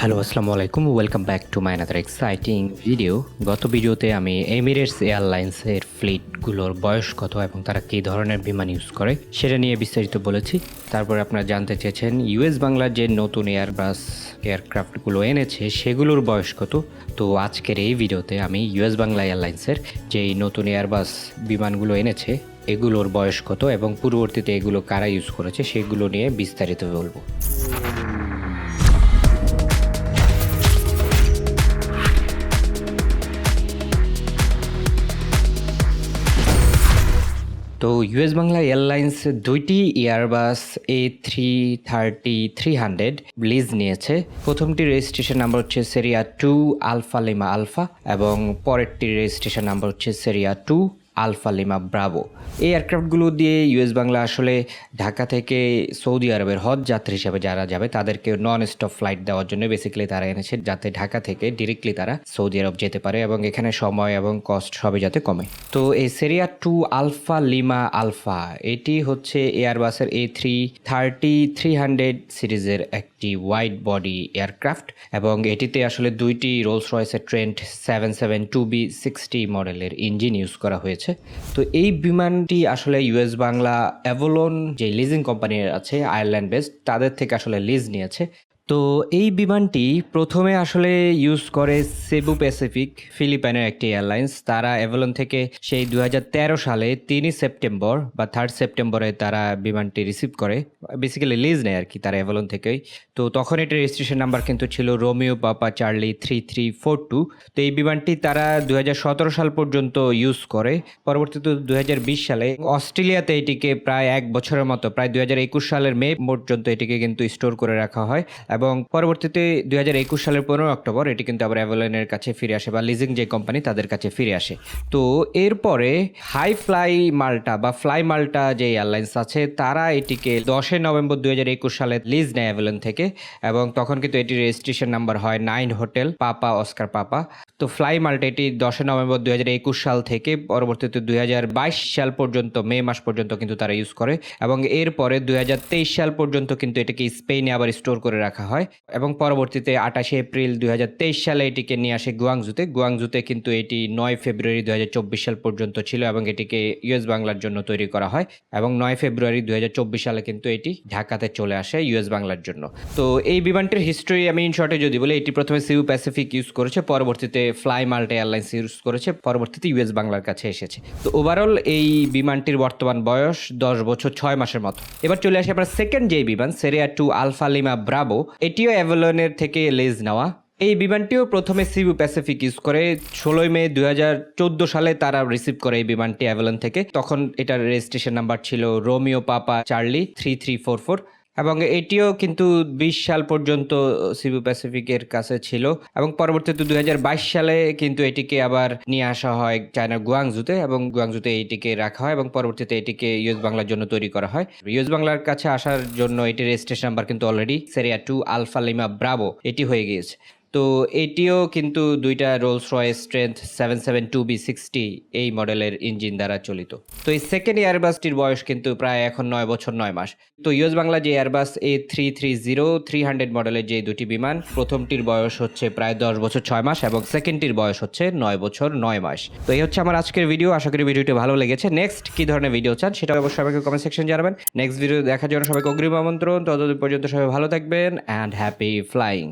Hello আসসালামু আলাইকুম welcome back to my another exciting video গত ভিডিওতে আমি এমিরেটস এয়ারলাইন্সের ফ্লিটগুলোর বয়স কত এবং তারা কী ধরনের বিমান ইউজ করে সেটা নিয়ে বিস্তারিত বলেছি। তারপরে আপনারা জানতে চেয়েছেন ইউএস বাংলার যে নতুন এয়ারবাস এয়ারক্রাফটগুলো এনেছে, সেগুলোর বয়স কত। তো আজকের এই ভিডিওতে আমি ইউএস বাংলা এয়ারলাইন্সের যেই নতুন এয়ারবাস বিমানগুলো এনেছে, এগুলোর বয়স কত এবং পূর্ববর্তীতে এগুলো কারা ইউজ করেছে, সেগুলো নিয়ে বিস্তারিত বলব। তো ইউএস বাংলা এয়ারলাইন্স দুইটি Airbus A three thirty three hundred lease নিয়েছে। প্রথমটি রেজিস্ট্রেশন নাম্বার হচ্ছে Sierra two Alpha Lima Alpha এবং পরেরটি রেজিস্ট্রেশন নাম্বার হচ্ছে Sierra two Alpha Lima Bravo. এই এয়ারক্রাফটগুলো দিয়ে ইউএস বাংলা আসলে ঢাকা থেকে সৌদি আরবের হজ যাত্রী হিসেবে যারা যাবে, তাদেরকে নন স্টপ ফ্লাইট দেওয়ার জন্য বেসিক্যালি তারা এনেছে যাতে ঢাকা থেকে ডিরেক্টলি তারা সৌদি আরব যেতে পারে এবং এখানে সময় এবং কস্ট সবই যাতে কমে। তো এই Sierra two Alpha lima alfa এটি হচ্ছে এয়ারবাসের A three thirty three hundred সিরিজের একটি ওয়াইড বডি এয়ারক্রাফট এবং এটিতে আসলে দুইটি Rolls রয়েসের Trent seven seven two B sixty মডেলের ইঞ্জিন ইউজ করা হয়েছে। তো এই বিমানটি আসলে ইউএস বাংলা অ্যাভোলন যে লিজিং কোম্পানি আছে আয়ারল্যান্ড বেসড তাদের থেকে আসলে লিজ নিয়েছে। তো এই বিমানটি প্রথমে আসলে ইউজ করে সেবু প্যাসিফিক, ফিলিপাইনের একটি এয়ারলাইন্স। তারা অ্যাভেলন থেকে সেই দু হাজার তেরো সালে তিনই সেপ্টেম্বর বা থার্ড সেপ্টেম্বরে তারা বিমানটি রিসিভ করে। বেসিক্যালি লিজ নেয় আর কি তারা অ্যাভেলন থেকেই। তো তখন এটির রেজিস্ট্রেশন নাম্বার কিন্তু ছিল romeo papa charlie three three four two তো এই বিমানটি তারা দু হাজার সতেরো সাল পর্যন্ত ইউজ করে। পরবর্তীতে দু হাজার বিশ সালে অস্ট্রেলিয়াতে এটিকে প্রায় এক বছরের মতো, প্রায় দু হাজার একুশ সালের মে পর্যন্ত এটিকে কিন্তু স্টোর করে রাখা হয়। এবং পরবর্তীতে দুই হাজার একুশ সালের পনেরো অক্টোবর এটি কিন্তু আবার অ্যাভেলনের কাছে ফিরে আসে বা লিজিং যে কোম্পানি তাদের কাছে ফিরে আসে। তো এরপরে হাই ফ্লাই মাল্টা বা ফ্লাই মাল্টা যে এয়ারলাইন্স আছে, তারা এটিকে দশই নভেম্বর দুই হাজার একুশ সালে লিজ নেয় অ্যাভেলন থেকে এবং তখন কিন্তু এটির রেজিস্ট্রেশন নাম্বার হয় nine hotel papa oscar papa তো ফ্লাই মাল্টা এটি দশই নভেম্বর দুই হাজার একুশ সাল থেকে পরবর্তীতে দুই হাজার বাইশ সাল পর্যন্ত, মে মাস পর্যন্ত কিন্তু তারা ইউজ করে এবং এরপরে দুই হাজার তেইশ সাল পর্যন্ত কিন্তু এটাকে স্পেনে আবার স্টোর করে রাখা হয় এবং পরবর্তীতে আঠাশে এপ্রিল দুই হাজার তেইশ সালে এটিকে নিয়ে আসে গুয়াংজুতে গুয়াংজুতে কিন্তু এটি নয় ফেব্রুয়ারি দুই হাজার চব্বিশ সাল পর্যন্ত ছিল এবং এটিকে ইউএস বাংলার জন্য তৈরি করা হয় এবং নয় ফেব্রুয়ারি দুই হাজার চব্বিশ সালে কিন্তু এটি ঢাকাতে চলে আসে ইউএস বাংলার জন্য। তো এই বিমানটির হিস্ট্রি আমি ইন শর্টে যদি বলি, এটি প্রথমে সিউ প্যাসিফিক ইউজ করেছে, পরবর্তীতে ফ্লাই মাল্টা এয়ারলাইন্স ইউজ করেছে, পরবর্তীতে ইউএস বাংলার কাছে এসেছে। তো ওভারঅল এই বিমানটির বর্তমান বয়স দশ বছর ছয় মাসের মতো। এবার চলে আসে আপনার সেকেন্ড যে বিমান Sierra two Alpha Lima Bravo এটিও অ্যাভেলনের থেকে লেজ নেওয়া। এই বিমানটিও প্রথমে সিবু প্যাসিফিক ইউজ করে। ষোলোই মে দুই হাজার চোদ্দ সালে তারা রিসিভ করে এই বিমানটি অ্যাভেলন থেকে। তখন এটার রেজিস্ট্রেশন নাম্বার ছিল romeo papa charlie three three four four এবং এটিও কিন্তু বিশ সাল পর্যন্ত সিবু প্যাসিফিকের কাছে ছিল। এবং পরবর্তীতে দুই হাজার বাইশ সালে কিন্তু এটিকে আবার নিয়ে আসা হয় চায়নার গুয়াংজুতে এবং গুয়াংজুতে এটিকে রাখা হয় এবং পরবর্তীতে এটিকে ইউএস বাংলার জন্য তৈরি করা হয়। ইউএস বাংলার কাছে আসার জন্য এটির রেজিস্ট্রেশন নাম্বার কিন্তু already sierra two alfa lima bravo এটি হয়ে গিয়েছে। তো এটিও কিন্তু দুইটা Rolls Royce strength seven seven two B sixty এই মডেলের ইঞ্জিন দ্বারা চলিত। তো এই সেকেন্ড এয়ারবাসটির বয়স কিন্তু প্রায় এখন নয় বছর নয় মাস। তো ইউএস বাংলা যে Airbus A three three zero three hundred মডেলের যে দুটি বিমান, প্রথমটির বয়স হচ্ছে প্রায় দশ বছর ছয় মাস এবং সেকেন্ডটির বয়স হচ্ছে নয় বছর নয় মাস। তো এই হচ্ছে আমার আজকের ভিডিও আশা করি ভিডিওটি ভালো লেগেছে। নেক্সট কি ধরনের ভিডিও চান সেটা অবশ্যই আমাকে কমেন্ট সেকশন জানাবেন। নেক্সট ভিডিও দেখার জন্য সবাইকে অগ্রিম আমন্ত্রণ। ততদিন পর্যন্ত সবাই ভালো থাকবেন অ্যান্ড হ্যাপি ফ্লাইং